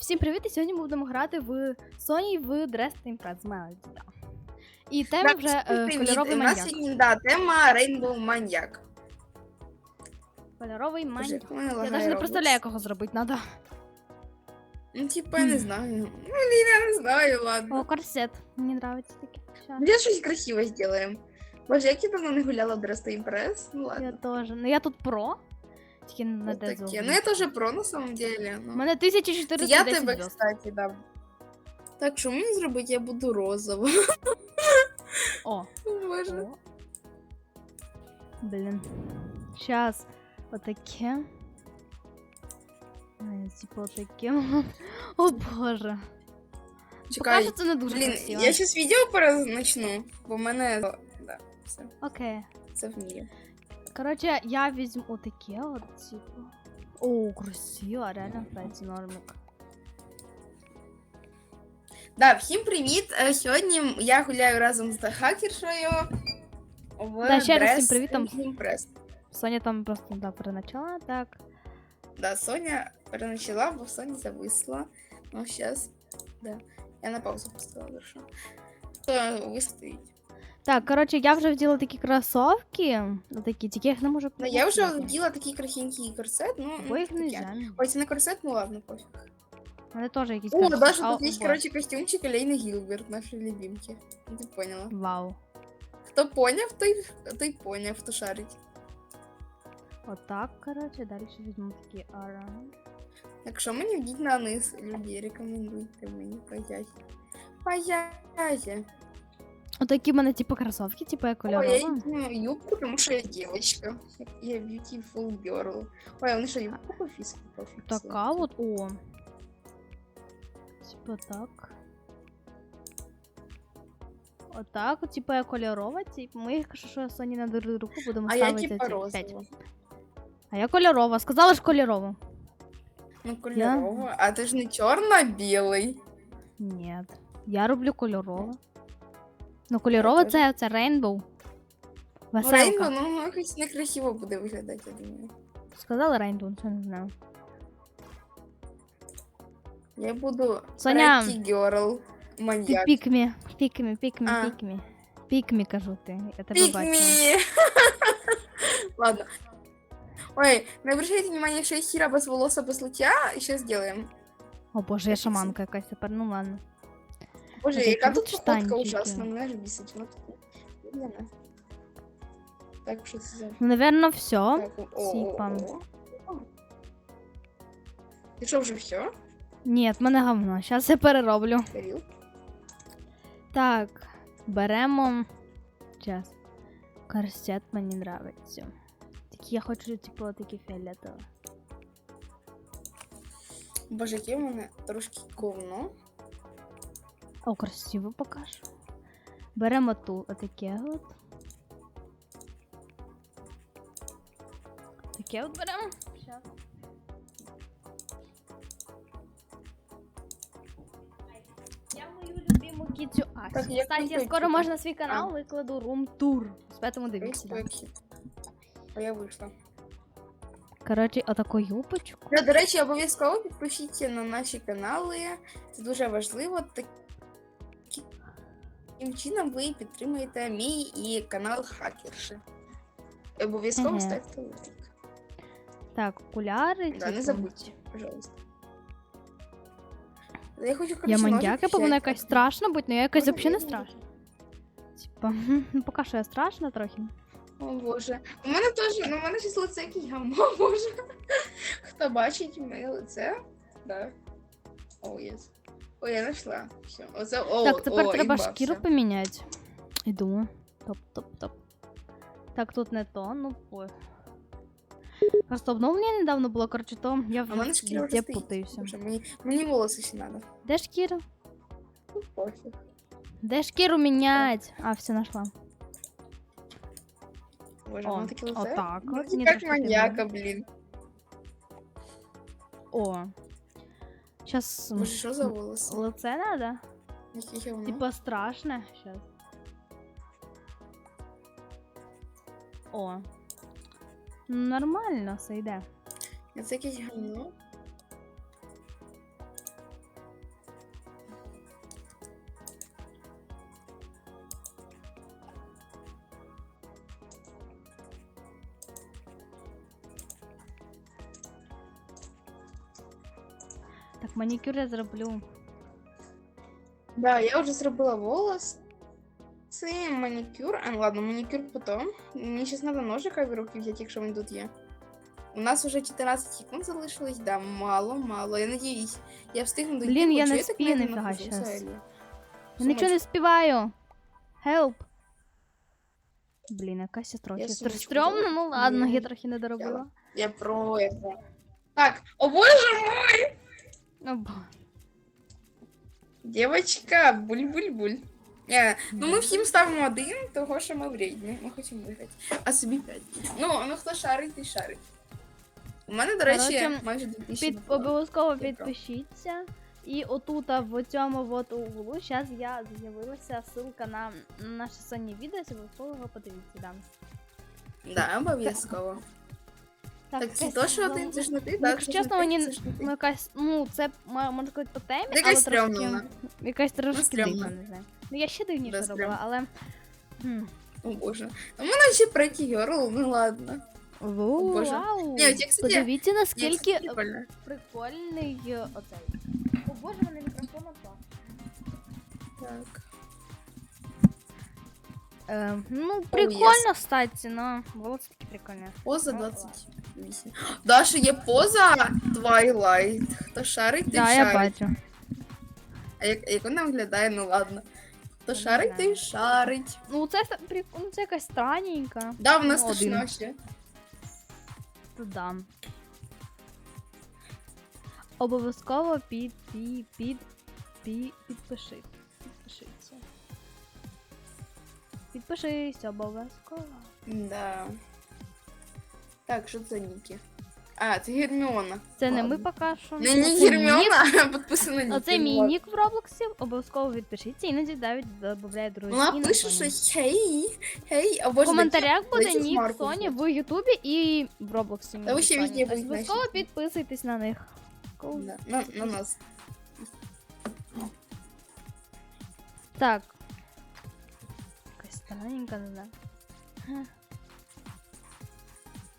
Всім привіт! І сьогодні ми будемо грати в Sony в Dress Impress Melody. Да. І тема Так, вже е, кольоровий У нас сьогодні да, тема Rainbow Маньяк. Кольоровий маньяк. Я навіть не представляю, як його зробити надо. Ну, типа, я не знаю. Ну, я не знаю, ладно. О, корсет. Мені нравиться таке. Щас. Давай щось красиве зробимо. Боже, як я давно не гуляла в Dress Impress. Ну Я теж. Ну я тут про. Тільки не Вот де Ну я теж про на самом деле. У Ну. мене Я тебе, кстати, дам. Так, що мені зробити? Я буду розова. О. Боже. О. Блін. Щас. Отаке. Типу отаке. О боже. Чекай. це не дуже Блін, красиво. я зараз відео перез бо в мене. Да, все, Окей. це вмію. Короче, я візьму отаке от, типу. О, красиво, реально, кстати, нормик. Да, всім привіт! Е, Сьогодні я гуляю разом з хакершою. В Да, ще раз всім Dress привіт, там- Impress. Соня там просто да, переначала, так. Да, Соня переначала, бо Соня зависла. Ну, сейчас. Да. Я на паузу поставила, хорошо. То вистоїть. Так, короче, я вже вділа такі кросовки. Такі, тільки я їх не можу Ну, я вже купити. вділа такий красивенький корсет, ну, Бо ну їх таке. нельзя. Ой, це не корсет, ну ладно, пофіг. У мене теж якісь О, коротше- даже А, тут есть, о, короче, костюмчик Елейни Гілберт, нашої любимки. Ну, Ти поняла. Вау. Хто поняв, той, той поняв, хто шарить. Отак, короче, далі візьму такі ара. Якщо мені вдіть на низ, люди, рекомендуйте мені паять. Паять. Отакі в мене, типу, кросовки, типу, як Ой, я кольорова. йду юбку, тому що я девочка. Я beautiful girl. Ой, а вони що, юбку пофіс? Така от, о. Типа так. Отак, от, типа я кольорова, типу, ми їх кажу, що Соні на друг руку будемо А я ставити. типа ці розова. п'ять. А я кольорова. Сказала ж кольорова. Ну, кольорова. А ти ж не чорно-білий. Ні. Я роблю кольорова. Ну, кольорова теж. це, це рейнбоу. Ну, Рейнбо, Веселка. ну, якось некрасиво буде виглядати, я думаю. Сказала рейнбоу, це не знаю. Я буду Соня. pretty girl. Ти Маньяк. пікмі, пікмі, пікмі, А. пікмі. Пікмі, кажу ти. Я тебе Pick бачила. me. Ладно. Ой, не обращайте внимание, что есть хера без волоса, без лутя. Сейчас сделаем. О боже, я Піксі. шаманка якась тепер, ну ладно. Боже, яка тут штанчики. ужасна, мене ж бісить. Вона тут. Так, що це за... Ну, наверно, все. Сіпам. Ти що, вже все? Ні, в мене говно. Зараз я перероблю. Так, беремо. Час. Корсет мені нравиться. Такі я хочу, типу, такі фіолетові. Боже, яке в мене трошки ковно. О, красиво покажу. Беремо ту отаке от. Таке от беремо. Я мою любиму кітю Асю. Так, як Кстати, скоро можна свій канал викладу рум-тур. Поэтому дивіться. да. А я вийшла. Коротше, отаку юбочку. Ну, до речі, обов'язково підпишіться на наші канали. Це дуже важливо. Таким чином ви підтримуєте мій і канал хакерши. Обов'язково Ага. ставте лайк. Так, окуляри. Да, не типу. забудьте, пожалуйста. Я хочу Я коротше, маньяка, ножик вона взяти. якась страшна будь, але я якась Можна взагалі не я страшна. Типа, ну поки що я страшна трохи. О боже. У мене теж, ну у мене щось лице якесь гамно, боже. Хто бачить моє лице? Да. О, єс. О, я знайшла. Все. Оце, о, так, тепер о, треба імба, шкіру поміняти. Іду. Топ, топ, топ. Так, тут не то, ну ой. Просто обновлення недавно було, коротше, то я А в мене шкіра вже везде стоїть. путаюся. Боже, мені, мені волоси ще треба. Де шкіра? Ну, пофіг. Де шкіру мінять? А, все знайшла. Боже, О, вона таке лице. отак Ну, от, мені як трошки маньяка, блін. О. Сейчас Боже, что за волосы? лице надо? Воно? Типа страшно. Сейчас. О. Нормально все йде. Це якесь гамно. Так, манікюр я зроблю. Да, я вже зробила волос. Це манікюр. А, ну ладно, манікюр потом. Мені зараз треба ножика в руки взяти, якщо він тут є. У нас вже 14 секунд залишилось, да, мало, мало. Я надіюсь, я встигну дойти. Блін, я не спію ніфіга щас. Я нічого не співаю. Help. Блін, якась я трохи. Я сумочку Стрьомно, ну ладно, я трохи не доробила. Я про. Так, о боже мой! О, бо- Девочка, буль-буль-буль. Не, ну ми всім ставимо один, того що ми вредні. Ми хочемо виграти. А собі п'ять. Ну, ну хто шарить, той шарить. У мене, до речі, Коротше, майже 2000 Під, бакалаврів. обов'язково Я підпишіться. І отут, а, в цьому от углу, зараз я з'явилася ссылка на на наше сьогодні відео, обов'язково його подивіться. Да. Да, обов'язково. Так, це то, що один, це ж не ти, так? Якщо чесно, мені ну, якась, ну, це можна сказати по темі, але трошки. Якась трошки дивна, не знаю. Ну я ще дивніше робила, але. М. О боже. Ну вона ще третій Йорл, ну ладно. Вау. Боже. Ні, от я, кстати, Подивіться, наскільки прикольно. прикольний е, оцей. О боже, мене мікрофон отпав. Так. Е, ну, прикольно, кстати, но було все таки прикольно. Поза ну, 20 вісім. Даша є поза Twilight. Хто шарить, ти Да, я бачу. А як, як вона виглядає, ну ладно. Хто Не шарить, знаю. той шарить. Ну це ста- ну, це якась странненька. Да, вона Ну, один. страшна ще. То да. Обов'язково під під під під підпиши. Підпишіться. Підпишись обов'язково. Да. Так, що це Нікі? А, це Герміона. Це не ми Ладно. поки що. Не, не Оце Герміона, а підписана Нікі. Оце мій нік в Роблоксі, обов'язково підпишіться, іноді навіть додає друзі. Вона пише щось хей, хей, а В боже, коментарях буде дайте нік Марку Соні в Ютубі і в Роблоксі. Та ви ще Соні. везде будуть Обов'язково наші. підписуйтесь на них. Cool. Да, на, на нас. Так. Якась странненька, не знаю.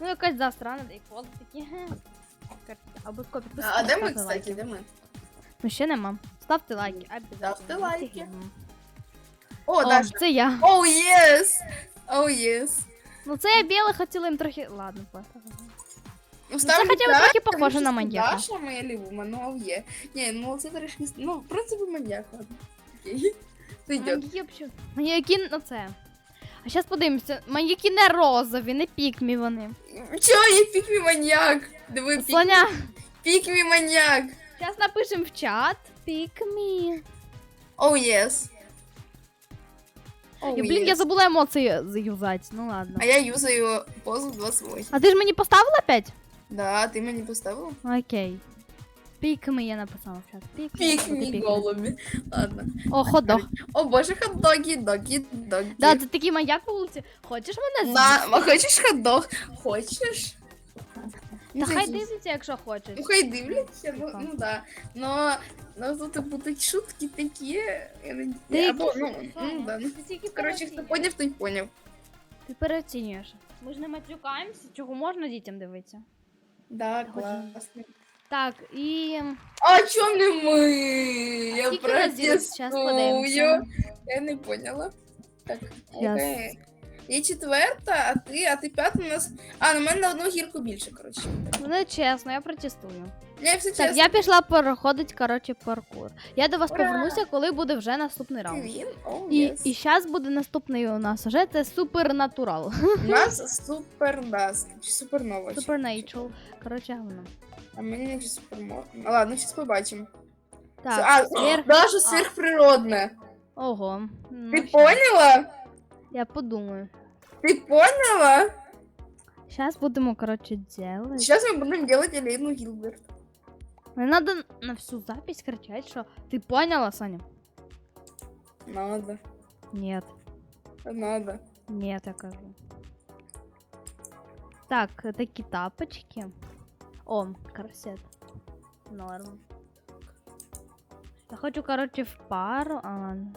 Ну, якась да, і фото такі. ге. Кар- А, а де ми, кстати, лайки. де ми? Ну, ще нема. Ставте лайки, обов'язково. Ставте лайки. О, Даша. це я. Оу, єс! Оу, єс. Ну, це я біле хотіла їм трохи. Ладно, пофіг. Ну, це хоча б трохи похоже на маньяка. Даша моя любима, ну, ау, є. Ні, ну, це трошки, ну, в принципі, маньяк, ладно. Окей. Це йде. Маньяки, ну це. А зараз подивимося. Маньяки не розові, не пікмі вони. Чого є пікмі маньяк? Диви, пік... Соня, пікмі маньяк. зараз напишемо в чат. Пікмі. Оу, єс. Оу, Я, блін, я єс. забула емоції заюзати. Ну ладно. А я юзаю позу 28. А ти ж мені поставила опять? Да, ти мені поставила? Окей. Пікмі я написала в чат. Пікмі. Пікмі голубі. Ладно. О, ходок. О боже, хот-доги, доги, доги. Да, ти такий маньяк по вулиці. Хочеш мене На, хочеш хот-дог? Хочеш? Та Ну, хай дивляться, якщо хочеш. Ну хай дивляться, ну, ну да. Но, но тут будуть шутки такі. Ти або, ну, ну, да. ну. Коротше, хто поняв, той поняв. Ти переоцінюєш. Ми ж не матюкаємося, чого можна дітям дивитися. Да, класно. Так, і. А чому не ми? Я Скільки? Щас протестую. подивимося. Я не поняла. Так, Щас. окей. Я четверта, а ти, а ти п'ята у нас. А, на мене на одну гірку більше, коротше. Ну, не чесно, я протестую. Я все Так, чесно. я пішла проходить, коротше, паркур. Я до вас Ура! повернуся, коли буде вже наступний раунд. він? О, І, єс. і зараз буде наступний у нас уже це супернатурал. У нас супердаст. Чи супернова. чи- Supernatural. Коротше, воно. А мені не супермо. Ну ладно, зараз побачимо. Так, а, сверх... Даже сверхприродне. Ого. Ну, Ти щас. поняла? Я подумаю. Ти поняла? Зараз будемо, коротше, делать. Сейчас мы будем делать Елейну Гилберт. Не надо на всю запись кричать, що ти поняла, Соня? Надо, Нет. надо. Нет, я кажу. Так, такі тапочки. О, корсет. Норм. Я хочу, короче, в пару. А, ладно.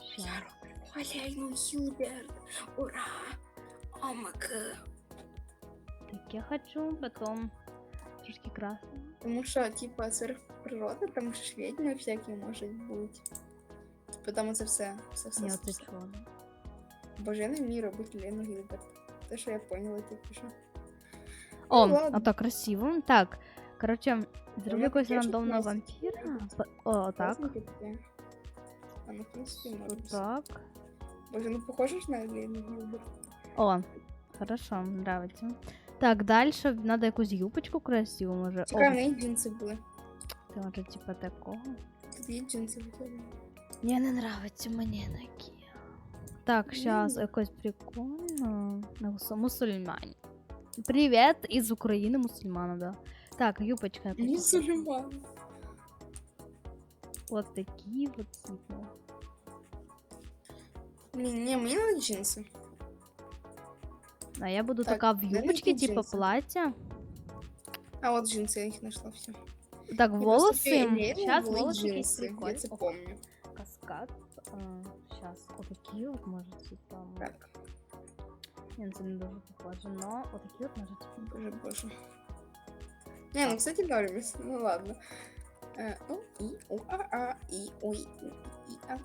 Щас. Я роблю Елейну Гилберт. Ура! О май гад. Так, я хочу потом трошки красно. Тому що, типа, сверх природа, там ж відьми всякі можуть бути. Типа там оце все. все, все, Ні, все, оце все. чого. Боже, я не вмію робити Лену Гілберт. Те, що я поняла, тільки що. О, а так красиво. Так, коротше, зроблю Вона якогось рандомного вампіра. О, так. Принципі. Так. Боже, ну похоже ж на О, хорошо, нравится. Так, дальше надо якусь юбочку красиву, може. Чекай, в неї джинси були. ти може, типа такого. Тут є джинси тебе. Мені не нравиться мені такі. Так, сейчас якось прикольно. Ну, Мусульмані. Привіт із України, мусульмана, да. Так, юбочка. яку Ні, купити? Сулейман. От такі от типу. Блін, ні, мені надо джинси. А я буду Так, така в де такі юбочці, типа джинси? плаття. А от джинси, я їх знайшла, все. Так, волоси. Сейчас Сейчас волоси якісь джинси, я прикольні. це О, помню. Каскад. Сейчас, отакі от можуть, типа. Так, Ні, це не дуже похоже, но отакі от можуть. боже, боже. Не, ну, кстати, нравится. Ну, ладно. Э, у, и, у, а, а, и, ой, у, и, а.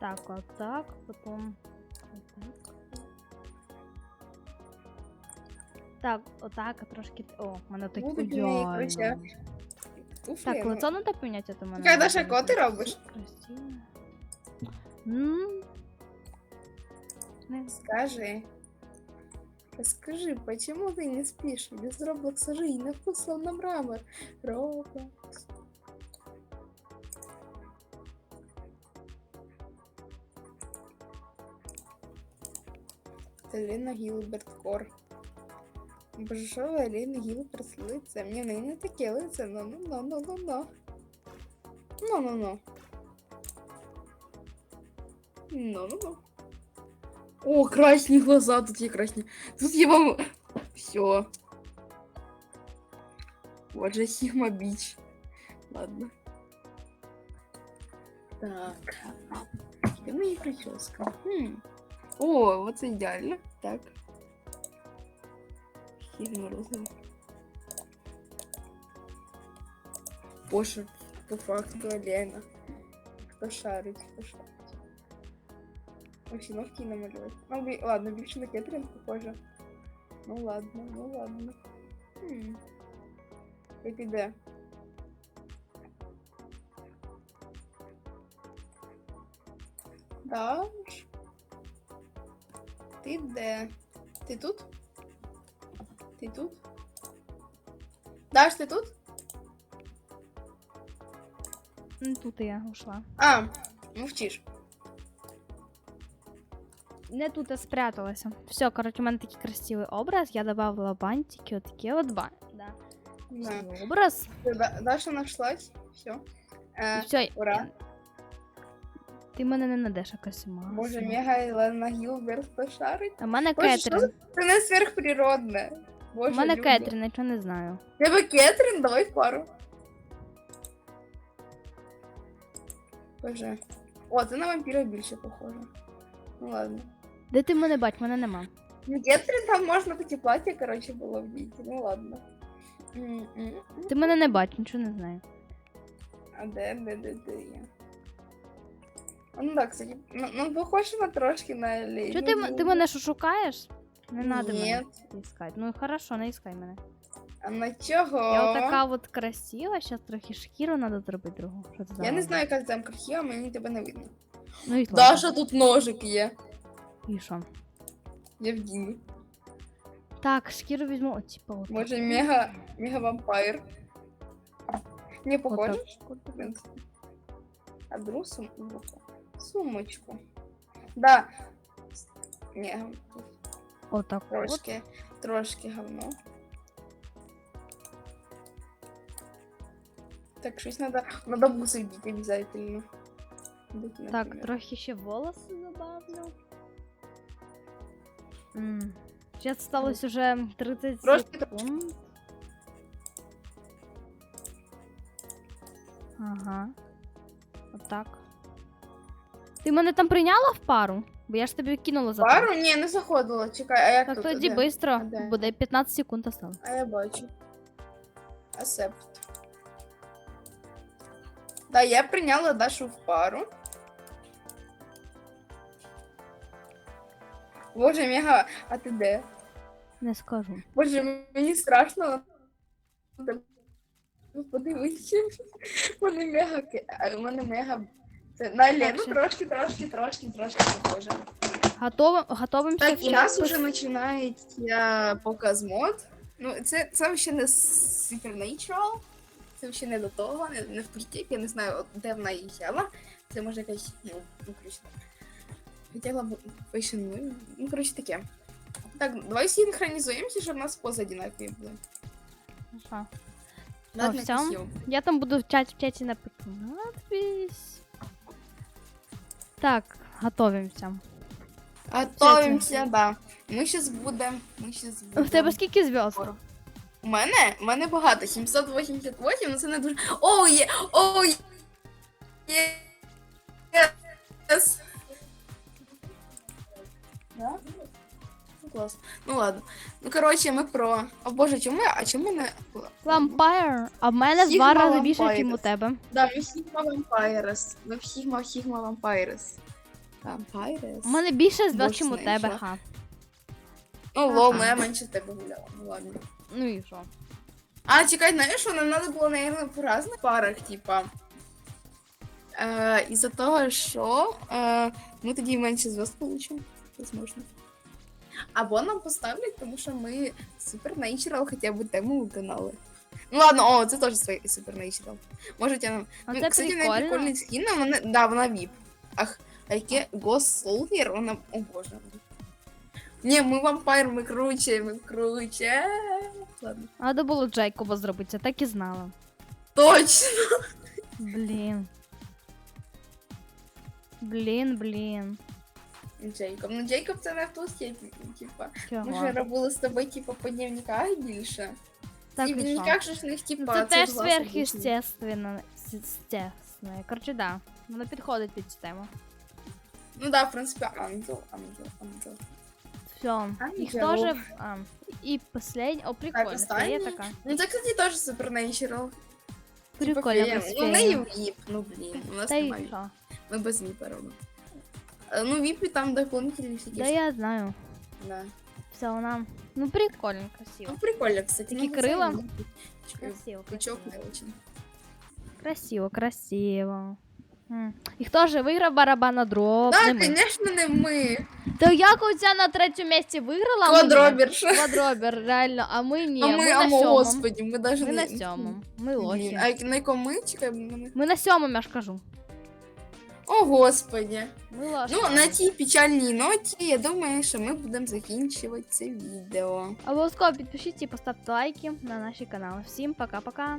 Так, отак, потім. отак. Так, отак, трошки. О, в мене такі Будуть в неї, короче, ідеально. Туфлі, Так, ну, лицо надо поміняти, а то в мене. Чекай, не Даша, дуже кого ти красиво. робиш? Красиво. М. Не Скажи. Расскажи, почему ты не спишь? Без Роблокса жизнь на вкус словно мрамор. Роблокс. Лена Гілберт Кор. Ви, Лена Гілберт лице? Мені не, таке лице, ну ну ну ну ну ну. Ну ну ну. Ну ну ну. О, красні глаза, тут є красні. Тут є вам. Все. Вот же Сигма Бич. Ладно. Так. Где моя прическа? Хм. О, вот це ідеально. Так. Сигма розовый. Боже, по факту Лена. Хто шарить, хто шарить. Всі ножки намалювати. Ну, ладно, більше на Кетрін похоже. Ну ладно, ну ладно. Хм. Як іде? Даш? Ти де? Ти тут? Ти тут? Даш, ти тут? Ну, Тут я ушла. А, мовчиш. Не тут я спряталася. Все, коротше, у мене такий красивий образ. Я добавила бантики, отакі от ба. Да. Да. Образ. Да- Даша нашлась. Все. Е, все. ура. Ти мене не надеш якось ума. Боже, Мега Елена Гілберт пошарить. А в мене Боже, що Кетрін. Це не сверхприродне. У мене люди. Кетрін, нічого не знаю. Тебе Кетрін? Давай пару. Боже. О, це на вампіра більше похоже. Ну ладно. Де ти мене бач, мене нема. Ну, Кетрін там можна такі плаття, коротше, було вдіти. Ну ладно. М-м-м. Ти мене не бач, нічого не знаю. А де, де, де, де я? А, Ну так, кстати, ну, ну похоже на трошки на Елейну. Чого ти, ти мене що шукаєш? Не надо мене Ні. іскати. Ну хорошо, не іскай мене. А на чого? Я отака от красива, зараз трохи шкіру треба зробити другу. Що Я не знаю, яка там крахія, мені тебе не видно. Ну і. Даша, тут ножик є. І що? Я в Дімі. Так, шкіру візьму. О, типа, от Може, таку. мега, мега вампир. Не Отак. похоже? В принципі. А другу сумку. Сумочку. Да. Не, Отак от. трошки, трошки говно. Так, щось надо, надо бусы бить обязательно. Бить, Так, например. трохи ще волоси забавлю. М. Зараз сталося уже 30 Трошки- секунд. Ага. Отак. Ти мене там прийняла в пару? Бо я ж тобі кинула за пару. Ні, не заходила. Чекай, а як Так тут? тоді Де? швидко, де? буде 15 секунд осталось. А я бачу. Accept. Да, я прийняла Дашу в пару. Боже, Мега, а ти де? Не скажу. Боже, мені страшно. Ну, Подивися. У мене мега. У мене мега. Це на Лену трошки, трошки, трошки, трошки похоже. Готовим, готовимося Так, і нас вже починається показ мод. Ну, це, це ще не Supernatural. Це ще не до того, не, не в притік. Я не знаю, де вона взяла. Це може якась, ну, ну коротше. Хотіла б Fashion Ну, коротше, таке. Так, давай синхронізуємося, щоб у нас пози одинакові були. Ага. Ладно, красиво. Я там буду в чаті, в чаті напишу надпись. Так, готовимося. Готовимося, да. Ми щас будемо. Ми щас будемо. В тебе скільки зв'язок? Скоро. У мене? У мене багато. 788, ну це не дуже. Оу, є! Оу, є! Єс! Да? Ну, клас. Ну ладно. Ну коротше, ми про. О боже, чому я? А чому не. Лампайр. А в мене в Sigma два рази більше, Vampires. ніж у тебе. Да, ми Sigma Vampires. Ми Sigma Sigma Vampires. Vampires? У мене більше зв'язок, Боже, ніж у знає, тебе. що. Ха. Ну, лол, ну я менше тебе гуляла. Ну ладно. Ну і що? А, чекай, знаєш, що нам надо було, наверное, по разных парах, типа. Е, із-за того, що е, ми тоді менше зв'язку получимо, возможно. Або нам поставлять, тому що ми Supernatural хоча б тему виконали. Ну ладно, о, це теж свій Supernatural. Можете нам. А Ну, це кстати, в неї прикольно. прикольний скін, але вона, да, вона VIP. Ах, а яке Ghost Soldier, вона, о боже. Ні, ми вампир, ми круче, ми круче. Ладно. Треба було Джейкоба зробити, я так і знала. Точно. Блін. Блін, блін. Джейкоб. Ну Джейкоб це не в ту степень, типа. Ми Чого? ж робили з тобою, типа, по дневниках більше. Так і і в що? дневниках же ж в них, Ну, типа, Це теж сверхъестественно. Естественно. Короче, да. Воно підходить під цю тему. Ну да, в принципі, ангел, ангел, ангел. Все. Їх нічого. теж. А, і последнє. О, прикольно. Це є останнє? така. Ну це, кстати, теж Supernatural. Типа, Прикольно, фея. без Ну, в неї віп, ну блін, у нас Та й немає. що? Ми без віпа робимо. Е, Ну, віпі там дополнительні всякі. Да я знаю. да. Все, вона. Ну, прикольно, красиво. Ну, прикольно, кстати. Такі ну, це крила. Красиво, красиво. очень. Красиво, красиво. М. І хто ж виграв барабана дроб? Так, Не ми. звісно, не ми. Та як оця на третьому місці виграла? а ми ні. Квадробірша. Квадробір, реально, а ми ні. А ми, ми, на а ми, сьомому. ми не... на сьомому. Ми лохи. А на якому ми? Чекай. Ми на сьомому, я ж кажу. О, господи. Милашка. Ну, на цій печальній ноті, я думаю, що ми будемо закінчувати це відео. Обов'язково підпишіться і поставте лайки на наші канали. Всім пока-пока.